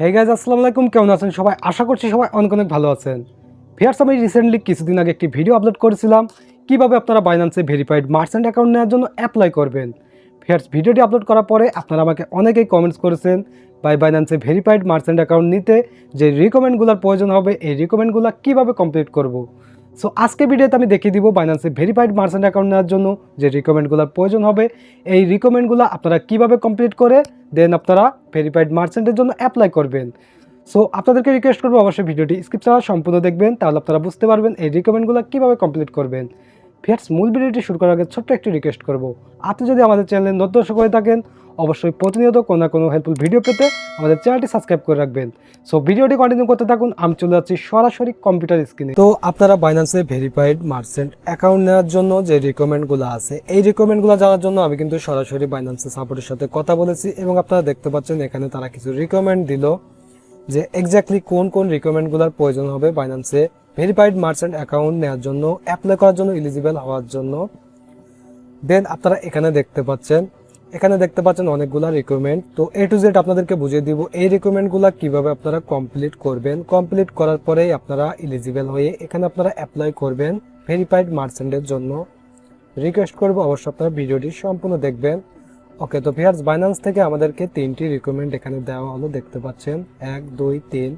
Hey guys আসসালামু আলাইকুম। কেমন আছেন সবাই? আশা করছি সবাই অনেক অনেক ভালো আছেন। ফেয়ার্স আমি রিসেন্টলি কিছুদিন আগে একটি ভিডিও আপলোড করেছিলাম। কীভাবে আপনারা বাইন্যান্সে ভেরিফাইড মার্চেন্ট অ্যাকাউন্ট নেওয়ার জন্য অ্যাপ্লাই করবেন? ফেয়ার্স ভিডিওটি আপলোড করার পরে আপনারা আমাকে অনেকেই কমেন্টস করেছেন বাই বাইন্যান্সে ভেরিফাইড মার্চেন্ট অ্যাকাউন্ট নিতে যে রিকমেন্ডগুলোর প্রয়োজন হবে, এই রিকমেন্ডগুলো কীভাবে কমপ্লিট করব? সো আজকে ভিডিওতে আমি দেখিয়ে দিব বাইন্যান্সে ভেরিফাইড মার্চেন্ট অ্যাকাউন্ট নেওয়ার জন্য যে রিকমেন্ডগুলোর প্রয়োজন হবে। এই রিকমেন্ডগুলো আপনারা কীভাবে কমপ্লিট করে দেন আপনারা ভেরিফাইড মার্চেন্টের জন্য অ্যাপ্লাই করবেন। সো আপনাদেরকে রিকোয়েস্ট করব অবশ্যই ভিডিওটি স্ক্রিপ্ট ছাড়া সম্পূর্ণ দেখবেন, তাহলে আপনারা বুঝতে পারবেন এই রিকমেন্ডগুলো কীভাবে কমপ্লিট করবেন। ফিয়ার্স, মূল ভিডিওটি শুরু করার আগে ছোট্ট একটি রিকোয়েস্ট করব। আপনি যদি আমাদের চ্যানেলে নতুন দর্শক হয়ে থাকেন, অবশ্যই প্রতিনিয়ত কোনো না কোনো হেল্পফুল ভিডিও পেতে আমাদের চ্যানেলটি সাবস্ক্রাইব করে রাখবেন। সো ভিডিওটি কন্টিনিউ করতে থাকুন, আমি চলে যাচ্ছি সরাসরি কম্পিউটার স্ক্রিনে তো আপনারা বাইন্যান্সে ভেরিফাইড মার্চেন্ট অ্যাকাউন্ট নেওয়ার জন্য যে রিকমেন্ডগুলো আছে, এই রিকমেন্ডগুলো জানার জন্য আমি কিন্তু সরাসরি বাইন্যান্সের সাপোর্টের সাথে কথা বলেছি এবং আপনারা দেখতে পাচ্ছেন এখানে তারা কিছু রিকমেন্ড দিল যে এক্স্যাক্টলি কোন কোন রিকমেন্ডগুলোর প্রয়োজন হবে বাইন্যান্সে ভেরিফাইড মার্চেন্ট অ্যাকাউন্ট নেওয়ার জন্য অ্যাপ্লাই করার জন্য এলিজিবল হওয়ার জন্য। দেন আপনারা এখানে দেখতে পাচ্ছেন, এখানে দেখতে পাচ্ছেন অনেকগুলা রিকমেন্ড তো এ টু জেড আপনাদেরকে বুঝিয়ে দিব, এই রিকমেন্ডগুলো কীভাবে আপনারা কমপ্লিট করবেন। কমপ্লিট করার পরেই আপনারা এলিজিবল হয়ে এখানে আপনারা অ্যাপ্লাই করবেন ভেরিফাইড মার্চেন্টের জন্য। রিকোয়েস্ট করব, অবশ্যই আপনারা ভিডিওটি সম্পূর্ণ দেখবেন। ওকে তো ভিয়ার্স বাইন্যান্স থেকে আমাদেরকে তিনটি রিকমেন্ড এখানে দেওয়া হলো, দেখতে পাচ্ছেন। এক, দুই, তিন।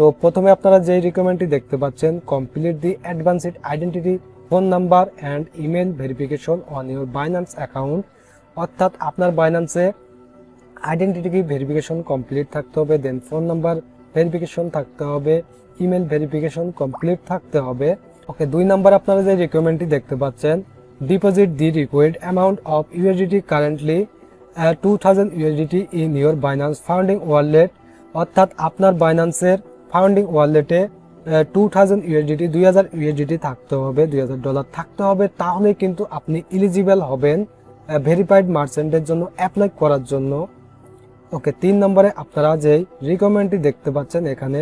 তো প্রথমে আপনারা যে রিকমেন্ডটি দেখতে পাচ্ছেন complete the advanced identity phone number and email verification on your Binance account অর্থাৎ আপনার বাইন্যান্সে আইডেন্টিটি ভেরিফিকেশন কমপ্লিট থাকতে হবে দেন ফোন নাম্বার ভেরিফিকেশন থাকতে হবে ইমেল ভেরিফিকেশন কমপ্লিট থাকতে হবে। ওকে দুই নাম্বার আপনারা যে রিকমেন্ডটি দেখতে পাচ্ছেন deposit the required amount of USDT currently two thousand USDT in your Binance funding wallet অর্থাৎ আপনার বাইন্যান্সের ফাউন্ডিং ওয়ালেটে টু থাউজেন্ড ইউএসডিটি দুই হাজার ইউএসডিটি থাকতে হবে দুই হাজার ডলার থাকতে হবে তাহলে কিন্তু আপনি এলিজিবল হবেন ভেরিফাইড মার্চেন্টের জন্য অ্যাপ্লাই করার জন্য। ওকে তিন নম্বরে আপনারা যেই রিকমেন্ডটি দেখতে পাচ্ছেন এখানে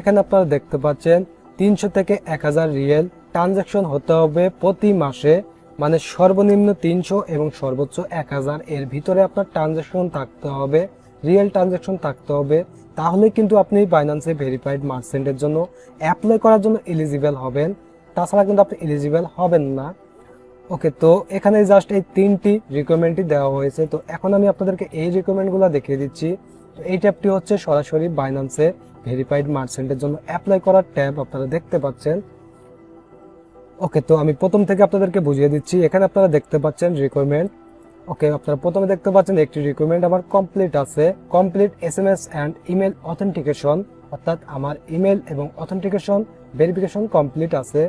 এখানে আপনারা দেখতে পাচ্ছেন তিনশো থেকে এক হাজার রিয়েল ট্রানজাকশন হতে হবে প্রতি মাসে মানে সর্বনিম্ন তিনশো এবং সর্বোচ্চ এক হাজার এর ভিতরে আপনার ট্রানজাকশন থাকতে হবে রিয়েল ট্রানজাকশন থাকতে হবে। তাহলে কিন্তু আপনি বাইন্যান্সে ভেরিফাইড মার্চেন্টের জন্য অ্যাপ্লাই করার জন্য এলিজিবল হবেন। তাছাড়া কিন্তু আপনি এলিজিবল হবেন না। ওকে তো এখানে জাস্ট এই তিনটি রিকমেন্ডই দেওয়া হয়েছে। তো এখন আমি আপনাদেরকে এই রিকমেন্ডগুলো দেখিয়ে দিচ্ছি। তো এই ট্যাবটি হচ্ছে সরাসরি বাইন্যান্সে ভেরিফাইড মার্চেন্টের জন্য অ্যাপ্লাই করার ট্যাব আপনারা দেখতে পাচ্ছেন। ওকে তো আমি প্রথম থেকে আপনাদেরকে বুঝিয়ে দিচ্ছি। এখানে আপনারা দেখতে পাচ্ছেন রিকোয়ারমেন্ট ওকে আপনারা প্রথমে দেখতে পাচ্ছেন একটি রিকোয়ারমেন্ট আমার কমপ্লিট আছে। Complete S M S and email authentication অর্থাৎ আমার ইমেল এবং অথেন্টিকেশন ভেরিফিকেশন কমপ্লিট আছে।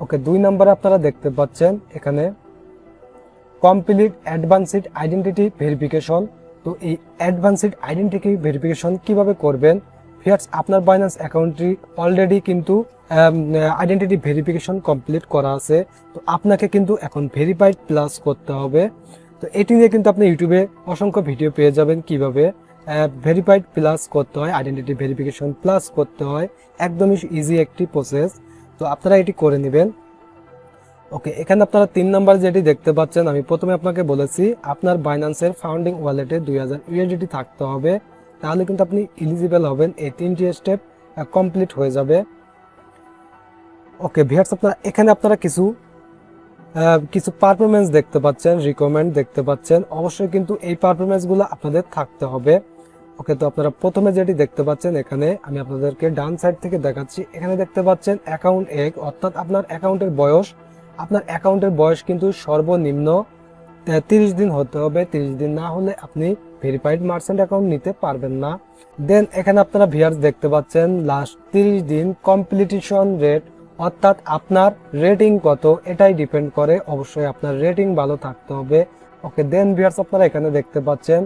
ওকে দুই নম্বরে আপনারা দেখতে পাচ্ছেন এখানে কমপ্লিট অ্যাডভান্সড আইডেন্টিটি ভেরিফিকেশন তো এই অ্যাডভান্সড আইডেন্টিটি ভেরিফিকেশন কীভাবে করবেন? ফিয়ার্স, আপনার বাইন্যান্স অ্যাকাউন্টটি অলরেডি কিন্তু আইডেন্টিটি ভেরিফিকেশন কমপ্লিট করা আছে। তো আপনাকে কিন্তু এখন ভেরিফাইড প্লাস করতে হবে। তো এটি নিয়ে কিন্তু আপনি ইউটিউবে অসংখ্য ভিডিও পেয়ে যাবেন কীভাবে। ভেরিফাইড প্লাস করতে হয় আইডেন্টিটি ভেরিফিকেশন প্লাস করতে হয়। একদমই ইজি একটি প্রসেস তো আপনারা এটি করে নেবেন। ওকে এখানে আপনারা তিন নাম্বার যেটি দেখতে পাচ্ছেন, আমি প্রথমে আপনাকে বলেছি, আপনার বাইন্যান্সের ফাউন্ডিং ওয়ালেটে দুই হাজার থাকতে হবে। তাহলে কিন্তু আপনি এলিজিবল হবেন। এই তিনটি স্টেপ কমপ্লিট হয়ে যাবে। ওকে ভিয়ার্স আপনারা এখানে আপনারা কিছু কিছু পারফরমেন্স দেখতে পাচ্ছেন রিকমেন্ড দেখতে পাচ্ছেন। অবশ্যই কিন্তু এই পারফরমেন্সগুলো আপনাদের থাকতে হবে। ওকে তো আপনারা প্রথমে যেটি দেখতে পাচ্ছেন এখানে, আমি আপনাদেরকে ডান সাইড থেকে দেখাচ্ছি। এখানে দেখতে পাচ্ছেন অ্যাকাউন্ট এক, অর্থাৎ আপনার অ্যাকাউন্টের বয়স, আপনার অ্যাকাউন্টের বয়স কিন্তু সর্বনিম্ন তিরিশ দিন হতে হবে, তিরিশ দিন না হলে আপনি ভেরিফাইড মার্চেন্ট অ্যাকাউন্ট নিতে পারবেন না। দেন এখানে আপনারা ভিয়ার্স দেখতে পাচ্ছেন লাস্ট তিরিশ দিন কমপ্লিটিশন রেট অর্থাৎ আপনার রেটিং কত, এটাই ডিপেন্ড করে। অবশ্যই আপনার রেটিং ভালো থাকতে হবে। ওকে দেন ভিয়ার্স আপনারা এখানে দেখতে পাচ্ছেন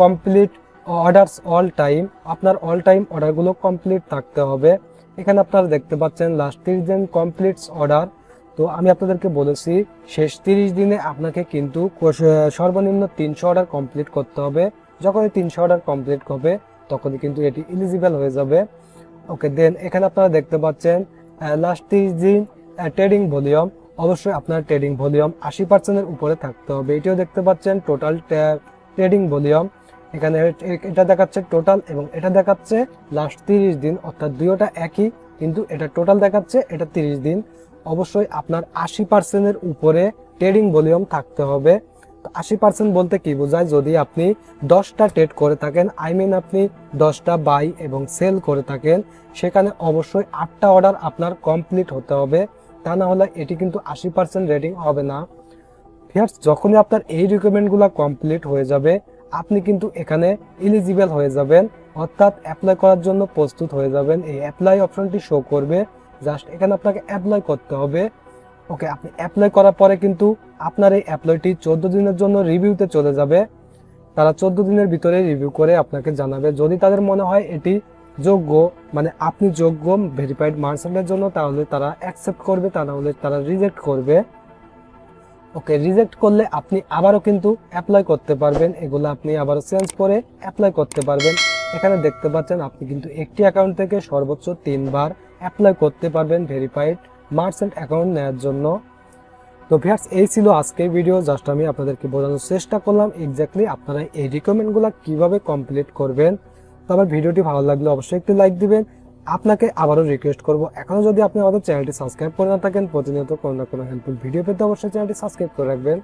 কমপ্লিট অর্ডারস অল টাইম আপনার অল টাইম অর্ডারগুলো কমপ্লিট থাকতে হবে। এখানে আপনারা দেখতে পাচ্ছেন লাস্ট তিরিশ দিন কমপ্লিটস অর্ডার তো আমি আপনাদেরকে বলেছি, শেষ তিরিশ দিনে আপনাকে কিন্তু সর্বনিম্ন তিনশো অর্ডার কমপ্লিট করতে হবে। যখনই তিনশো অর্ডার কমপ্লিট হবে, তখনই কিন্তু এটি এলিজিবল হয়ে যাবে। ওকে, দেন এখানে আপনারা দেখতে পাচ্ছেন লাস্ট তিরিশ দিন ট্রেডিং ভলিউম অবশ্যই আপনার ট্রেডিং ভলিউম আশি পার্সেন্টের উপরে থাকতে হবে। এটিও দেখতে পাচ্ছেন টোটাল ট্রেডিং ভলিউম এখানে এটা দেখাচ্ছে টোটাল এবং এটা দেখাচ্ছে লাস্ট তিরিশ দিন, অর্থাৎ দুইটা একই, কিন্তু এটা টোটাল দেখাচ্ছে, এটা তিরিশ দিন। অবশ্যই আপনার আশি পার্সেন্টের উপরে ট্রেডিং ভলিউম থাকতে হবে। আশি পার্সেন্ট বলতে কি বোঝায়? যদি আপনি দশটা ট্রেড করে থাকেন আই মিন আপনি দশটা বাই এবং সেল করে থাকেন, সেখানে অবশ্যই আটটা অর্ডার আপনার কমপ্লিট হতে হবে। তা না হলে এটি কিন্তু আশি পার্সেন্ট রেটিং হবে না। ফিয়ার্স যখনই আপনার এই রিকোয়ারমেন্টগুলো কমপ্লিট হয়ে যাবে, আপনি কিন্তু এখানে এলিজিবল হয়ে যাবেন। অর্থাৎ অ্যাপ্লাই করার জন্য প্রস্তুত হয়ে যাবেন। এই অ্যাপ্লাই অপশনটি শো করবে। জাস্ট এখানে আপনাকে অ্যাপ্লাই করতে হবে। ওকে আপনি অ্যাপ্লাই করার পরে কিন্তু আপনার এই অ্যাপ্লাইটি চোদ্দ দিনের জন্য রিভিউতে চলে যাবে। তারা চোদ্দ দিনের ভিতরে রিভিউ করে আপনাকে জানাবে। যদি তাদের মনে হয় এটি যোগ্য মানে আপনি যোগ্য ভেরিফাইড মার্চেন্টের জন্য, তাহলে তারা অ্যাকসেপ্ট করবে, তা না হলে তারা রিজেক্ট করবে। ওকে রিজেক্ট করলে আপনি আবারও কিন্তু অ্যাপ্লাই করতে পারবেন। এগুলো আপনি আবারও চেঞ্জ করে অ্যাপ্লাই করতে পারবেন। এখানে দেখতে পাচ্ছেন আপনি কিন্তু একটি অ্যাকাউন্ট থেকে সর্বোচ্চ তিনবার অ্যাপ্লাই করতে পারবেন ভেরিফাইড মার্চেন্ট অ্যাকাউন্ট নেওয়ার জন্য। তো ভিয়ার্স এই ছিল আজকের ভিডিও জাস্ট আমি আপনাদেরকে বোঝানোর চেষ্টা করলাম এক্স্যাক্টলি আপনারা এই রিকমেন্ডগুলো কীভাবে কমপ্লিট করবেন। তো আমার ভিডিওটি ভালো লাগলে অবশ্যই একটি লাইক দিবেন। আপনাকে আবারও রিকোয়েস্ট করব এখনও যদি আপনি আমাদের চ্যানেলটি সাবস্ক্রাইব করে না থাকেন, প্রতিনিয়ত কোনো না কোনো হেল্পফুল ভিডিও পেতে অবশ্যই চ্যানেলটি সাবস্ক্রাইব করে রাখবেন।